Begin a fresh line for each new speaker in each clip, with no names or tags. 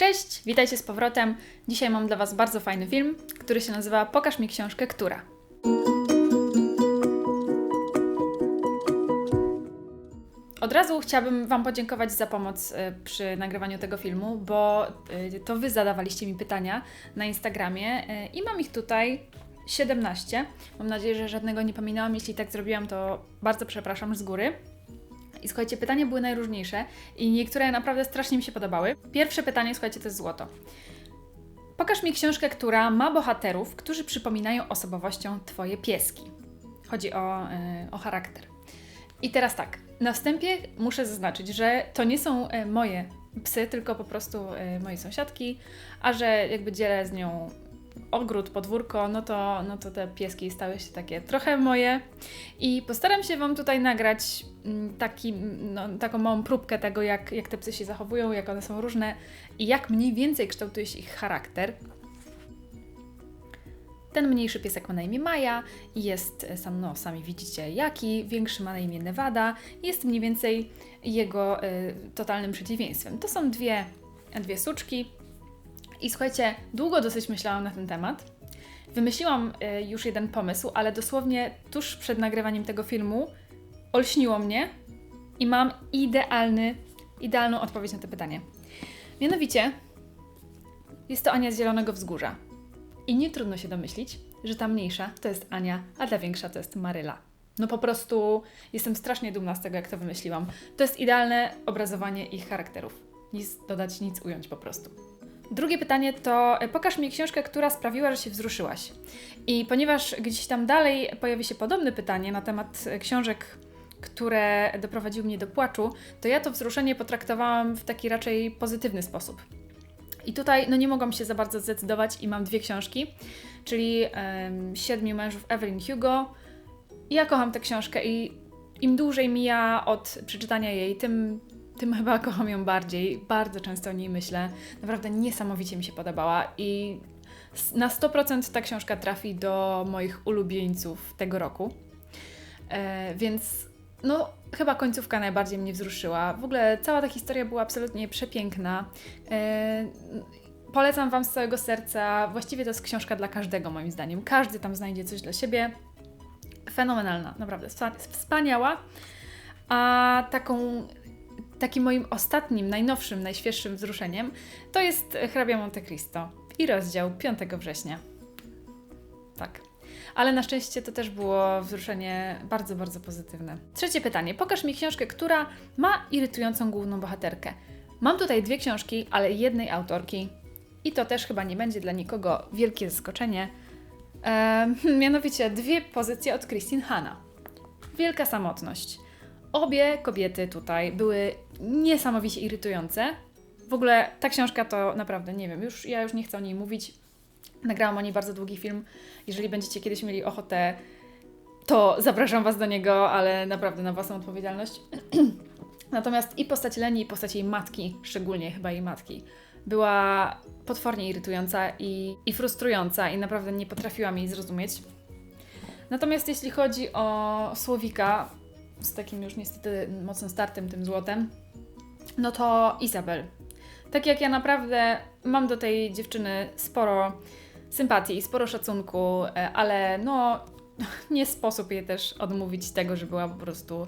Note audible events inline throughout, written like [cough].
Cześć, witajcie z powrotem. Dzisiaj mam dla Was bardzo fajny film, który się nazywa Pokaż mi książkę, która. Od razu chciałabym Wam podziękować za pomoc y, przy nagrywaniu tego filmu, bo y, to Wy zadawaliście mi pytania na Instagramie y, i mam ich tutaj 17. Mam nadzieję, że żadnego nie pominęłam. Jeśli tak zrobiłam, to bardzo przepraszam z góry. I słuchajcie, pytania były najróżniejsze i niektóre naprawdę strasznie mi się podobały. Pierwsze pytanie, słuchajcie, to jest złoto. Pokaż mi książkę, która ma bohaterów, którzy przypominają osobowością Twoje pieski. Chodzi o, yy, o charakter. I teraz tak, na wstępie muszę zaznaczyć, że to nie są e, moje psy, tylko po prostu e, mojej sąsiadki, a że jakby dzielę z nią ogród, podwórko, no to, no to te pieski stały się takie trochę moje. I postaram się Wam tutaj nagrać mm, taki, no, taką małą próbkę tego, jak, jak te psy się zachowują, jak one są różne i jak mniej więcej kształtuje się ich charakter. Ten mniejszy piesek ma na imię Maja jest, e, sam, no sami widzicie jaki, większy ma na imię Nevada jest mniej więcej jego y, totalnym przeciwieństwem. To są dwie, dwie suczki i słuchajcie, długo dosyć myślałam na ten temat. Wymyśliłam y, już jeden pomysł, ale dosłownie tuż przed nagrywaniem tego filmu olśniło mnie i mam idealny, idealną odpowiedź na to pytanie. Mianowicie jest to Ania z Zielonego Wzgórza. I nie trudno się domyślić, że ta mniejsza to jest Ania, a ta większa to jest Maryla. No po prostu jestem strasznie dumna z tego, jak to wymyśliłam. To jest idealne obrazowanie ich charakterów. Nic dodać, nic ująć po prostu. Drugie pytanie to e, pokaż mi książkę, która sprawiła, że się wzruszyłaś. I ponieważ gdzieś tam dalej pojawi się podobne pytanie na temat e, książek, które doprowadziły mnie do płaczu, to ja to wzruszenie potraktowałam w taki raczej pozytywny sposób. I tutaj no nie mogłam się za bardzo zdecydować i mam dwie książki, czyli um, Siedmiu mężów Evelyn Hugo. Ja kocham tę książkę i im dłużej mija od przeczytania jej, tym, tym chyba kocham ją bardziej. Bardzo często o niej myślę. Naprawdę niesamowicie mi się podobała i na 100% ta książka trafi do moich ulubieńców tego roku. E, więc no, chyba końcówka najbardziej mnie wzruszyła. W ogóle cała ta historia była absolutnie przepiękna. E, polecam Wam z całego serca. Właściwie to jest książka dla każdego, moim zdaniem. Każdy tam znajdzie coś dla siebie. Fenomenalna, naprawdę wspaniała. A taką, takim moim ostatnim, najnowszym, najświeższym wzruszeniem to jest Hrabia Monte Cristo i rozdział 5 września. Tak ale na szczęście to też było wzruszenie bardzo, bardzo pozytywne. Trzecie pytanie. Pokaż mi książkę, która ma irytującą główną bohaterkę. Mam tutaj dwie książki, ale jednej autorki i to też chyba nie będzie dla nikogo wielkie zaskoczenie. Eee, [laughs] mianowicie dwie pozycje od Christine Hanna. Wielka samotność. Obie kobiety tutaj były niesamowicie irytujące. W ogóle ta książka to naprawdę, nie wiem, już ja już nie chcę o niej mówić. Nagrałam o niej bardzo długi film. Jeżeli będziecie kiedyś mieli ochotę, to zapraszam Was do niego, ale naprawdę na własną odpowiedzialność. [clears throat] Natomiast i postać Leni, i postać jej matki, szczególnie chyba jej matki, była potwornie irytująca i, i frustrująca i naprawdę nie potrafiłam jej zrozumieć. Natomiast jeśli chodzi o Słowika, z takim już niestety mocnym startem, tym złotem, no to Izabel. Tak jak ja naprawdę mam do tej dziewczyny sporo sympatii i sporo szacunku, e, ale no [laughs] nie sposób jej też odmówić tego, że była po prostu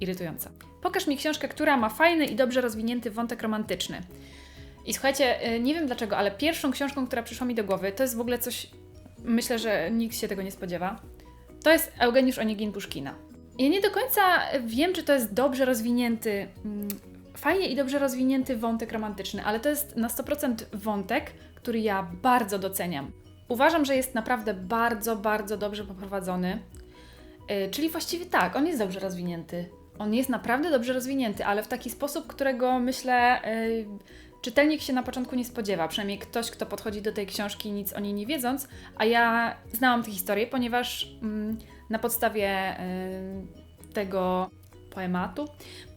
irytująca. Pokaż mi książkę, która ma fajny i dobrze rozwinięty wątek romantyczny. I słuchajcie, e, nie wiem dlaczego, ale pierwszą książką, która przyszła mi do głowy, to jest w ogóle coś, myślę, że nikt się tego nie spodziewa. To jest Eugeniusz Onegin Puszkina. Ja nie do końca wiem, czy to jest dobrze rozwinięty, mm, fajnie i dobrze rozwinięty wątek romantyczny, ale to jest na 100% wątek, który ja bardzo doceniam. Uważam, że jest naprawdę bardzo, bardzo dobrze poprowadzony. Yy, czyli właściwie tak, on jest dobrze rozwinięty. On jest naprawdę dobrze rozwinięty, ale w taki sposób, którego myślę, yy, czytelnik się na początku nie spodziewa. Przynajmniej ktoś, kto podchodzi do tej książki nic o niej nie wiedząc, a ja znałam tę historię, ponieważ yy, na podstawie y, tego poematu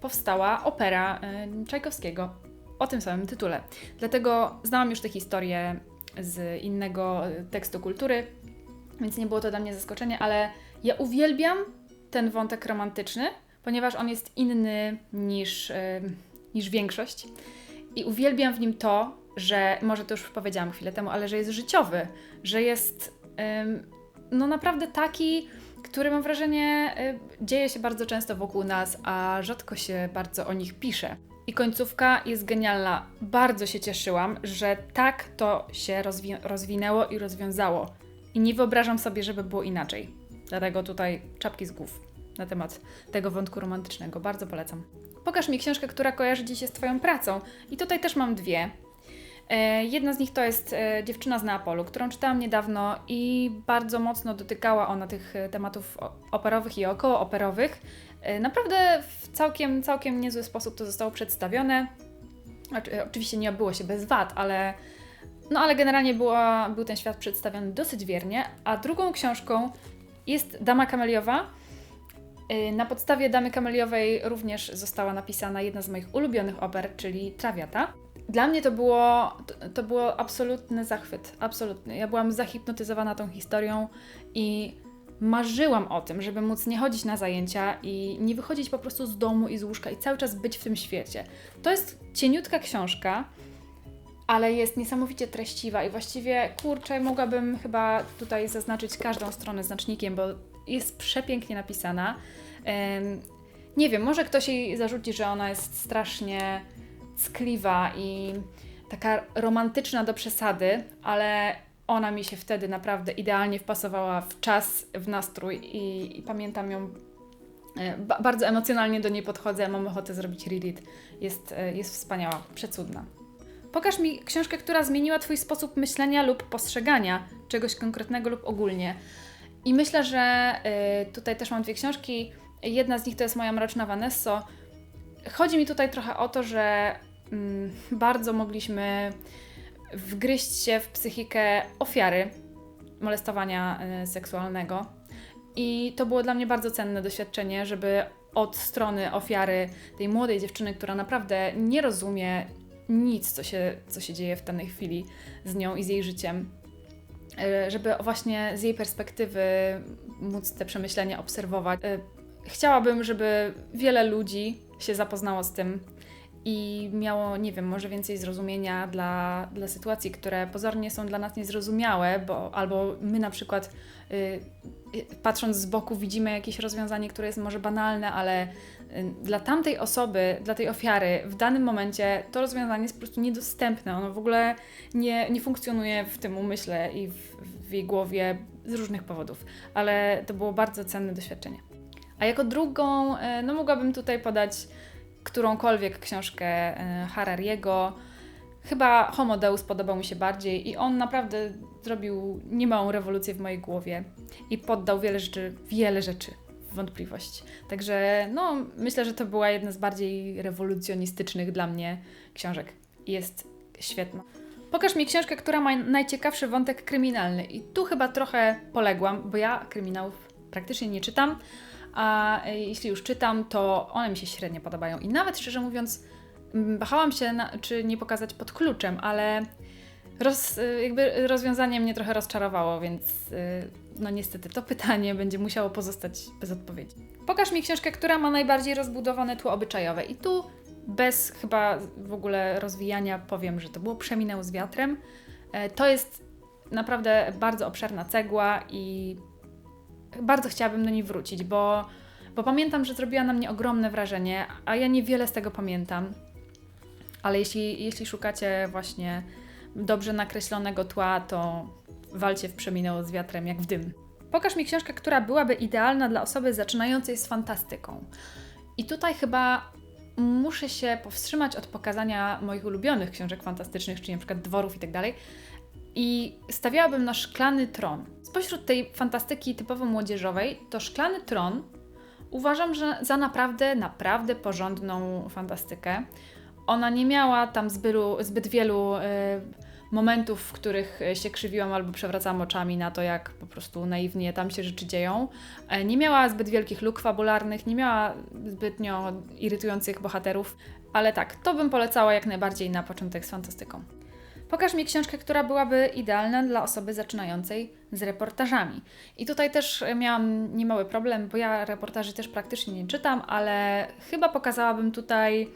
powstała opera y, Czajkowskiego o tym samym tytule. Dlatego znałam już tę historię z innego tekstu kultury, więc nie było to dla mnie zaskoczenie, ale ja uwielbiam ten wątek romantyczny, ponieważ on jest inny niż, yy, niż większość. I uwielbiam w nim to, że może to już powiedziałam chwilę temu, ale że jest życiowy, że jest no naprawdę taki, który mam wrażenie y, dzieje się bardzo często wokół nas, a rzadko się bardzo o nich pisze. I końcówka jest genialna. Bardzo się cieszyłam, że tak to się rozwi- rozwinęło i rozwiązało. I nie wyobrażam sobie, żeby było inaczej. Dlatego tutaj czapki z głów na temat tego wątku romantycznego. Bardzo polecam. Pokaż mi książkę, która kojarzy Ci się z Twoją pracą. I tutaj też mam dwie. E, Jedna z nich to jest e, Dziewczyna z Neapolu, którą czytałam niedawno i bardzo mocno dotykała ona tych e, tematów operowych i okołooperowych. Naprawdę w całkiem, całkiem niezły sposób to zostało przedstawione. Oczy- Oczywiście nie obyło się bez wad, ale, no ale generalnie była, był ten świat przedstawiony dosyć wiernie. A drugą książką jest Dama Kameliowa. Na podstawie Damy Kameliowej również została napisana jedna z moich ulubionych oper, czyli Trawiata. Dla mnie to było, to, było absolutny zachwyt, absolutny. Ja byłam zahipnotyzowana tą historią i marzyłam o tym, żeby móc nie chodzić na zajęcia i nie wychodzić po prostu z domu i z łóżka i cały czas być w tym świecie. To jest cieniutka książka, ale jest niesamowicie treściwa i właściwie, kurczę, mogłabym chyba tutaj zaznaczyć każdą stronę znacznikiem, bo jest przepięknie napisana. Nie wiem, może ktoś jej zarzuci, że ona jest strasznie ckliwa i taka romantyczna do przesady, ale ona mi się wtedy naprawdę idealnie wpasowała w czas, w nastrój i, i pamiętam ją. e, Ba bardzo emocjonalnie do niej podchodzę, mam ochotę zrobić reread. Jest, e, jest wspaniała, przecudna. Pokaż mi książkę, która zmieniła Twój sposób myślenia lub postrzegania czegoś konkretnego lub ogólnie. I myślę, że y, tutaj też mam dwie książki. Jedna z nich to jest moja Mroczna Vanesso. Chodzi mi tutaj trochę o to, że bardzo mogliśmy wgryźć się w psychikę ofiary molestowania y, seksualnego. I to było dla mnie bardzo cenne doświadczenie, żeby od strony ofiary, tej młodej dziewczyny, która naprawdę nie rozumie nic, co się, co się dzieje w danej chwili z nią i z jej życiem, y, żeby właśnie z jej perspektywy móc te przemyślenia obserwować. Y, Chciałabym, żeby wiele ludzi się zapoznało z tym i miało, nie wiem, może więcej zrozumienia dla, dla sytuacji, które pozornie są dla nas niezrozumiałe, bo albo my na przykład y, y, patrząc z boku widzimy jakieś rozwiązanie, które jest może banalne, ale y, dla tamtej osoby, dla tej ofiary w danym momencie to rozwiązanie jest po prostu niedostępne. Ono w ogóle nie, nie funkcjonuje w tym umyśle i w, w jej głowie z różnych powodów, ale to było bardzo cenne doświadczenie. A jako drugą, no mogłabym tutaj podać którąkolwiek książkę e, Harariego. Chyba Homo Deus podobał mi się bardziej i on naprawdę zrobił niemałą rewolucję w mojej głowie i poddał wiele rzeczy, wiele rzeczy w wątpliwość. Także no, myślę, że to była jedna z bardziej rewolucjonistycznych dla mnie książek. Jest świetna. Pokaż mi książkę, która ma najciekawszy wątek kryminalny. I tu chyba trochę poległam, bo ja kryminałów praktycznie nie czytam, a e, jeśli już czytam, to one mi się średnio podobają. I nawet szczerze mówiąc, wahałam się, na, czy nie pokazać pod kluczem, ale roz, y, jakby rozwiązanie mnie trochę rozczarowało, więc y, no niestety to pytanie [laughs] będzie musiało pozostać bez odpowiedzi. Pokaż mi książkę, która ma najbardziej rozbudowane tło obyczajowe. I tu bez chyba w ogóle rozwijania powiem, że to było Przeminęło z wiatrem. E, To jest naprawdę bardzo obszerna cegła i bardzo chciałabym do niej wrócić, bo, bo pamiętam, że zrobiła na mnie ogromne wrażenie, a ja niewiele z tego pamiętam. Ale jeśli, jeśli szukacie właśnie dobrze nakreślonego tła, to walcie w Przeminęło z wiatrem jak w dym. Pokaż mi książkę, która byłaby idealna dla osoby zaczynającej z fantastyką. I tutaj chyba muszę się powstrzymać od pokazania moich ulubionych książek fantastycznych, czyli na przykład dworów i tak dalej. I stawiałabym na Szklany Tron. Spośród tej fantastyki typowo młodzieżowej, to Szklany Tron uważam, że za naprawdę, naprawdę porządną fantastykę. Ona nie miała tam zbylu, zbyt wielu y, momentów, w których e, się krzywiłam albo przewracałam oczami na to, jak po prostu naiwnie tam się rzeczy dzieją. E, Nie miała zbyt wielkich luk fabularnych, nie miała zbytnio irytujących bohaterów, ale tak, to bym polecała jak najbardziej na początek z fantastyką. Pokaż mi książkę, która byłaby idealna dla osoby zaczynającej z reportażami. I tutaj też e, miałam niemały problem, bo ja reportaży też praktycznie nie czytam, ale chyba pokazałabym tutaj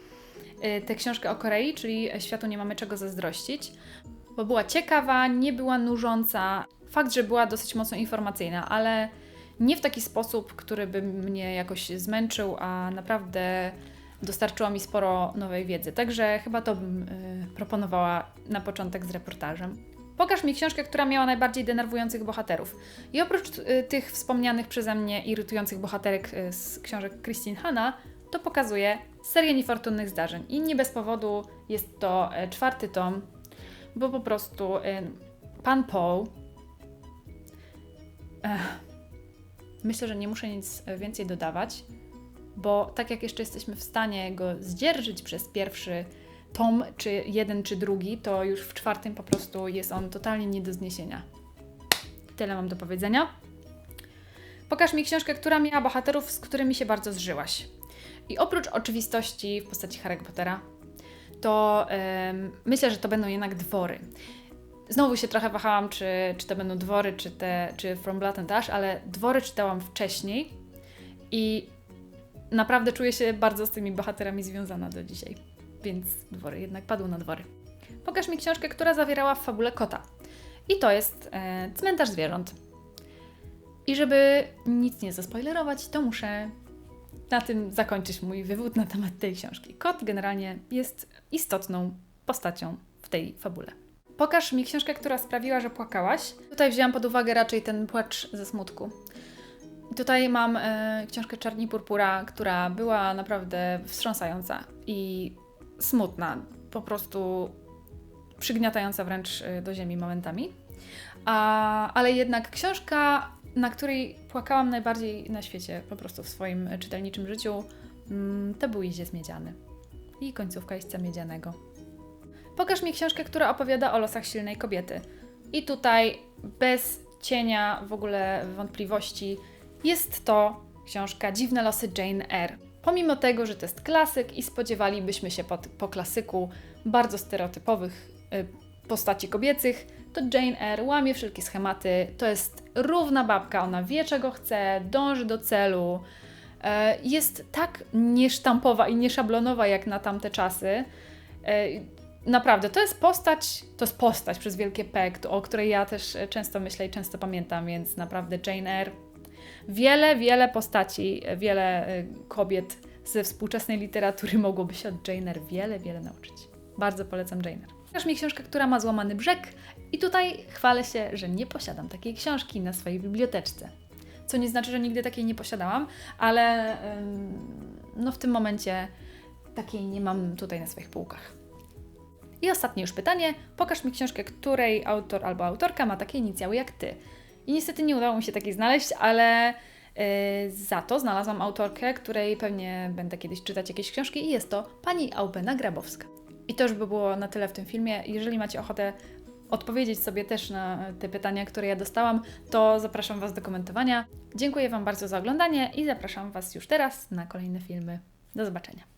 y, tę książkę o Korei, czyli Światu nie mamy czego zazdrościć, bo była ciekawa, nie była nużąca. Fakt, że była dosyć mocno informacyjna, ale nie w taki sposób, który by mnie jakoś zmęczył, a naprawdę dostarczyła mi sporo nowej wiedzy. Także chyba to bym y, proponowała na początek z reportażem. Pokaż mi książkę, która miała najbardziej denerwujących bohaterów. I oprócz y, tych wspomnianych przeze mnie irytujących bohaterek y, z książek Christine Hanna, to pokazuje serię niefortunnych zdarzeń. I nie bez powodu jest to czwarty tom, bo po prostu pan Paul. Ech, myślę, że nie muszę nic więcej dodawać, bo tak jak jeszcze jesteśmy w stanie go zdzierżyć przez pierwszy tom, czy jeden, czy drugi, to już w czwartym po prostu jest on totalnie nie do zniesienia. Tyle mam do powiedzenia. Pokaż mi książkę, która miała bohaterów, z którymi się bardzo zżyłaś. I oprócz oczywistości w postaci Harry Pottera, to myślę, że to będą jednak dwory. Znowu się trochę wahałam, czy, czy to będą dwory, czy, te, czy From Blood and Ash, ale dwory czytałam wcześniej i naprawdę czuję się bardzo z tymi bohaterami związana do dzisiaj. Więc dwory, jednak padły na dwory. Pokaż mi książkę, która zawierała w fabule kota. I to jest e, Cmentarz Zwierząt. I żeby nic nie zaspoilerować, to muszę na tym zakończyć mój wywód na temat tej książki. Kot generalnie jest istotną postacią w tej fabule. Pokaż mi książkę, która sprawiła, że płakałaś. Tutaj wzięłam pod uwagę raczej ten płacz ze smutku. I Tutaj mam e, książkę Czarni Purpura, która była naprawdę wstrząsająca i smutna, po prostu przygniatająca wręcz e, do ziemi momentami. A, ale jednak książka, na której płakałam najbardziej na świecie, po prostu w swoim e, czytelniczym życiu, mm, to był Izie Miedziany i końcówka Jeźdźca Miedzianego. Pokaż mi książkę, która opowiada o losach silnej kobiety. I tutaj bez cienia w ogóle wątpliwości jest to książka Dziwne losy Jane Eyre. Pomimo tego, że to jest klasyk i spodziewalibyśmy się po, po klasyku bardzo stereotypowych y, postaci kobiecych, to Jane Eyre łamie wszelkie schematy. To jest równa babka, ona wie czego chce, dąży do celu. E, Jest tak niesztampowa i nieszablonowa jak na tamte czasy. E, Naprawdę, to jest postać, to jest postać przez wielkie P, o której ja też często myślę i często pamiętam, więc naprawdę Jane Eyre. Wiele, wiele postaci, wiele e, kobiet ze współczesnej literatury mogłoby się od Jane Eyre wiele, wiele nauczyć. Bardzo polecam Jane Eyre. Pokaż mi książkę, która ma złamany brzeg i tutaj chwalę się, że nie posiadam takiej książki na swojej biblioteczce. Co nie znaczy, że nigdy takiej nie posiadałam, ale no w tym momencie takiej nie mam tutaj na swoich półkach. I ostatnie już pytanie. Pokaż mi książkę, której autor albo autorka ma takie inicjały jak ty. I niestety nie udało mi się takiej znaleźć, ale yy, za to znalazłam autorkę, której pewnie będę kiedyś czytać jakieś książki i jest to pani Aubena Grabowska. I to już by było na tyle w tym filmie. Jeżeli macie ochotę odpowiedzieć sobie też na te pytania, które ja dostałam, to zapraszam Was do komentowania. Dziękuję Wam bardzo za oglądanie i zapraszam Was już teraz na kolejne filmy. Do zobaczenia.